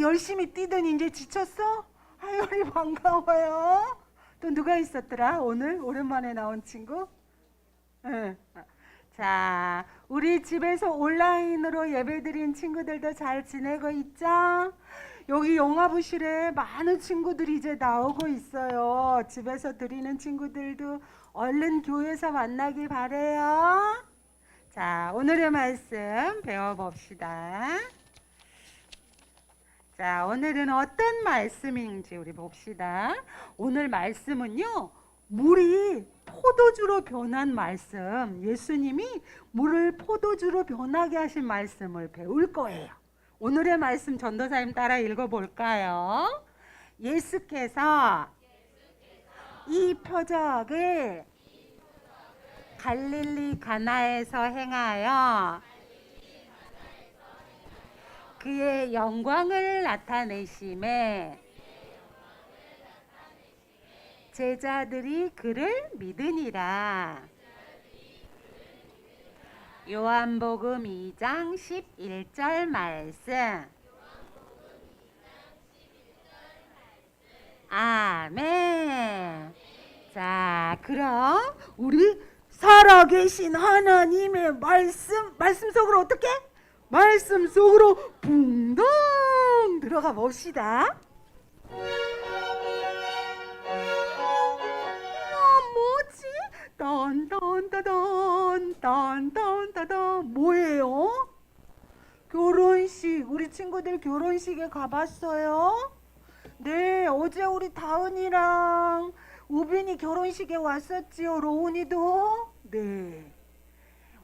열심히 뛰더니 이제 지쳤어? 하율이 반가워요. 또 누가 있었더라? 오늘 오랜만에 나온 친구? 응. 자, 우리 집에서 온라인으로 예배드린 친구들도 잘 지내고 있죠? 여기 영화부실에 많은 친구들이 이제 나오고 있어요. 집에서 드리는 친구들도 얼른 교회에서 만나기 바래요. 자, 오늘의 말씀 배워봅시다. 자, 오늘은 어떤 말씀인지 우리 봅시다. 오늘 말씀은요, 물이 포도주로 변한 말씀, 예수님이 물을 포도주로 변하게 하신 말씀을 배울 거예요. 오늘의 말씀 전도사님 따라 읽어볼까요? 예수께서 이 표적을 갈릴리 가나에서 행하여 그의 영광을 나타내심에 제자들이 그를 믿으니라. 요한복음 2장 11절 말씀. 아멘. 자, 그럼 우리 살아계신 하나님의 말씀, 말씀 속으로 어떻게? 말씀 속으로 붕덩 들어가 봅시다. 딴딴따단 딴딴따단 뭐예요? 결혼식 우리 친구들 결혼식에 가봤어요? 네 어제 우리 다은이랑 우빈이 결혼식에 왔었지요 로운이도 네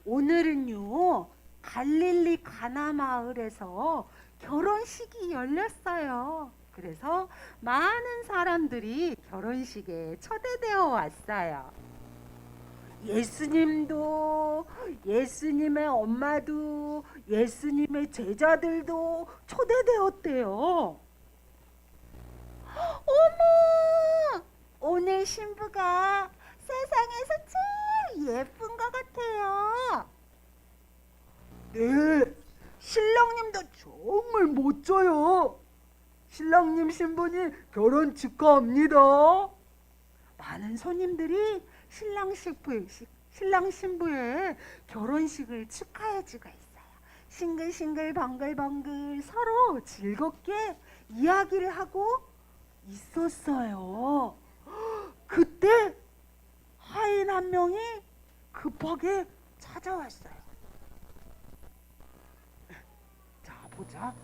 오늘은요 갈릴리 가나 마을에서 결혼식이 열렸어요. 그래서 많은 사람들이 결혼식에 초대되어 왔어요. 예수님도 예수님의 엄마도 예수님의 제자들도 초대되었대요. 어머! 오늘 신부가 세상에서 제일 예쁜 것 같아요. 네, 신랑님도 정말 멋져요. 신랑님 신부님 결혼 축하합니다. 많은 손님들이 신랑 신부 신랑 신부의 결혼식을 축하해주고 있어요. 싱글싱글 방글방글 서로 즐겁게 이야기를 하고 있었어요. 그때 하인 한 명이 급하게 찾아왔어요. 자 보자.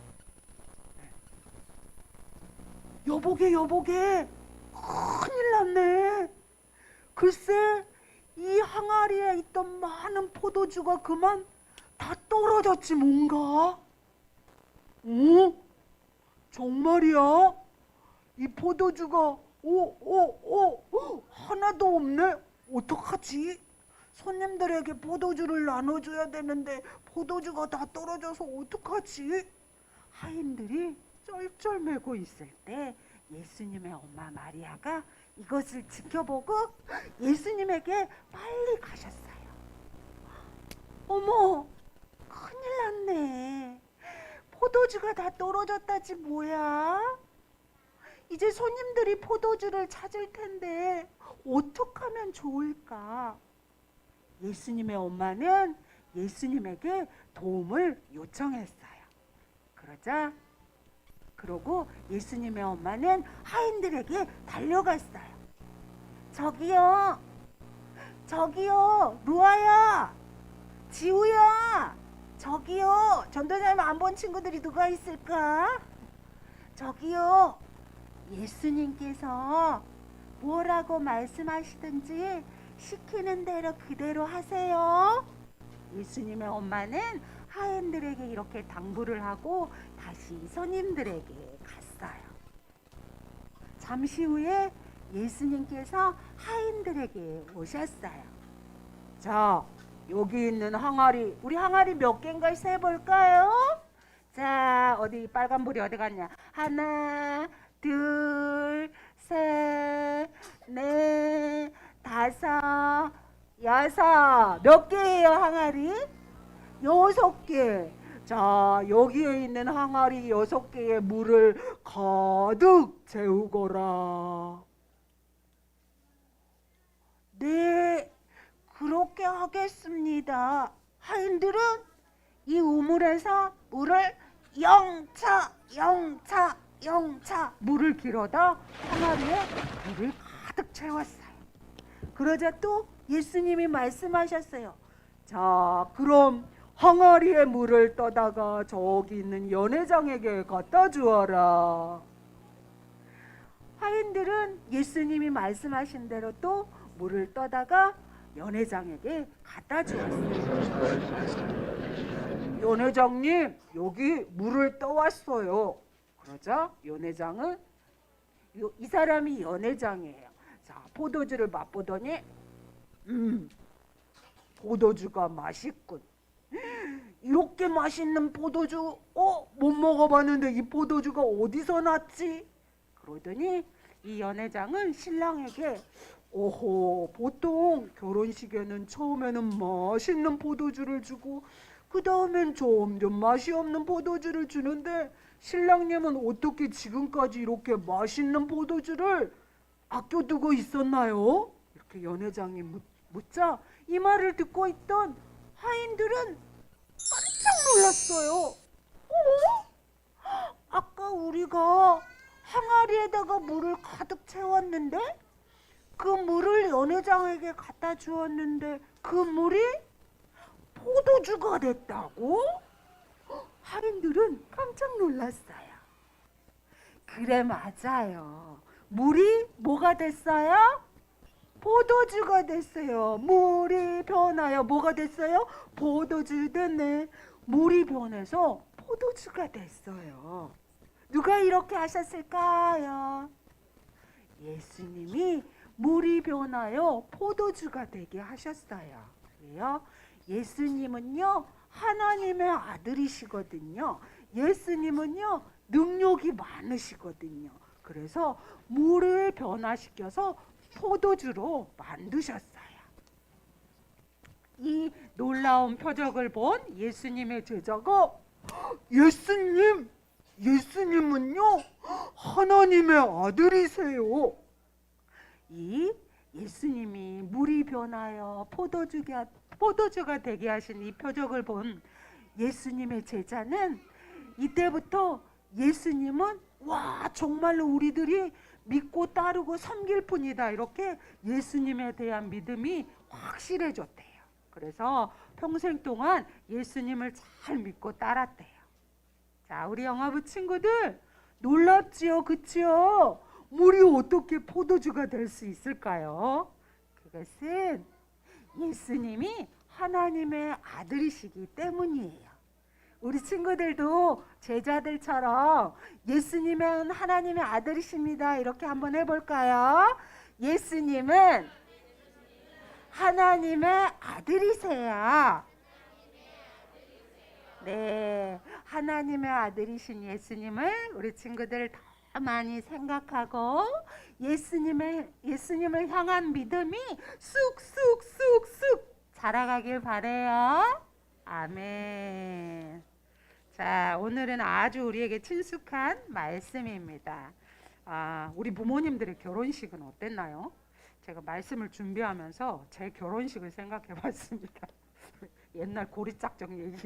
여보게 여보게 큰일 났네. 글쎄 이 항아리에 있던 많은 포도주가 그만 다 떨어졌지 뭔가. 어? 정말이야? 이 포도주가 오오오 하나도 없네. 어떡하지? 손님들에게 포도주를 나눠줘야 되는데 포도주가 다 떨어져서 어떡하지? 하인들이 쩔쩔매고 있을 때 예수님의 엄마 마리아가 이것을 지켜보고 예수님에게 빨리 가셨어요. 어머, 큰일 났네. 포도주가 다 떨어졌다지 뭐야? 이제 손님들이 포도주를 찾을 텐데 어떻게 하면 좋을까? 예수님의 엄마는 예수님에게 도움을 요청했어요. 그러자 그러고 예수님의 엄마는 하인들에게 달려갔어요. 저기요, 저기요, 루아야, 지우야, 저기요, 전도사님 안 본 친구들이 누가 있을까? 저기요, 예수님께서 뭐라고 말씀하시든지 시키는 대로 그대로 하세요. 예수님의 엄마는 하인들에게 이렇게 당부를 하고 다시 손님들에게 갔어요. 잠시 후에 예수님께서 하인들에게 오셨어요. 자, 여기 있는 항아리, 우리 항아리 몇 개인가 세볼까요? 자, 어디 빨간불이 어디 갔냐? 하나, 둘, 셋, 넷, 다섯, 여섯. 몇 개예요, 항아리? 여섯 개. 자, 여기에 있는 항아리 여섯 개의 물을 가득 채우거라. 네, 그렇게 하겠습니다. 하인들은 이 우물에서 물을 영차, 영차, 영차 물을 길어다 항아리에 물을 가득 채웠어요. 그러자 또 예수님이 말씀하셨어요. 자, 그럼 항아리에 물을 떠다가 저기 있는 연회장에게 갖다 주어라. 하인들은 예수님이 말씀하신 대로 또 물을 떠다가 연회장에게 갖다 주었어요. 연회장님, 여기 물을 떠왔어요. 그러자 연회장은 요- 이 사람이 연회장이에요. 자, 포도주를 맛보더니 음, 포도주가 맛있군. 이렇게 맛있는 포도주, 어, 못 먹어봤는데 이 포도주가 어디서 났지? 그러더니 이 연회장은 신랑에게 오호, 보통 결혼식에는 처음에는 맛있는 포도주를 주고 그 다음엔 점점 맛이 없는 포도주를 주는데 신랑님은 어떻게 지금까지 이렇게 맛있는 포도주를 아껴두고 있었나요? 이렇게 연회장이 묻, 묻자 이 말을 듣고 있던 하인들은 깜짝 놀랐어요. 어? 아까 우리가 항아리에다가 물을 가득 채웠는데 그 물을 연회장에게 갖다 주었는데 그 물이 포도주가 됐다고? 하인들은 깜짝 놀랐어요. 그래 맞아요. 물이 뭐가 됐어요? 포도주가 됐어요. 물이 변하여 뭐가 됐어요? 포도주 됐네. 물이 변해서 포도주가 됐어요. 누가 이렇게 하셨을까요? 예수님이 물이 변하여 포도주가 되게 하셨어요. 그래요? 예수님은요, 하나님의 아들이시거든요. 예수님은요, 능력이 많으시거든요. 그래서 물을 변화시켜서 포도주로 만드셨어요. 이 놀라운 표적을 본 예수님의 제자가 예수님, 예수님은요, 하나님의 아들이세요. 이 예수님이 물이 변하여 포도주가, 포도주가 되게 하신 이 표적을 본 예수님의 제자는 이때부터 예수님은 와 정말로 우리들이 믿고 따르고 섬길 뿐이다 이렇게 예수님에 대한 믿음이 확실해졌대요. 그래서 평생 동안 예수님을 잘 믿고 따랐대요. 자, 우리 영화부 친구들 놀랍지요, 그치요? 물이 어떻게 포도주가 될 수 있을까요? 그것은 예수님이 하나님의 아들이시기 때문이에요. 우리 친구들도 제자들처럼 예수님은 하나님의 아들이십니다. 이렇게 한번 해볼까요? 예수님은 하나님의 아들이세요. 네, 하나님의 아들이신 예수님을 우리 친구들 더 많이 생각하고 예수님의 예수님을 향한 믿음이 쑥쑥쑥쑥 자라가길 바래요. 아멘. 자, 오늘은 아주 우리에게 친숙한 말씀입니다. 아, 우리 부모님들의 결혼식은 어땠나요? 제가 말씀을 준비하면서 제 결혼식을 생각해 봤습니다. 옛날 고리짝정 얘기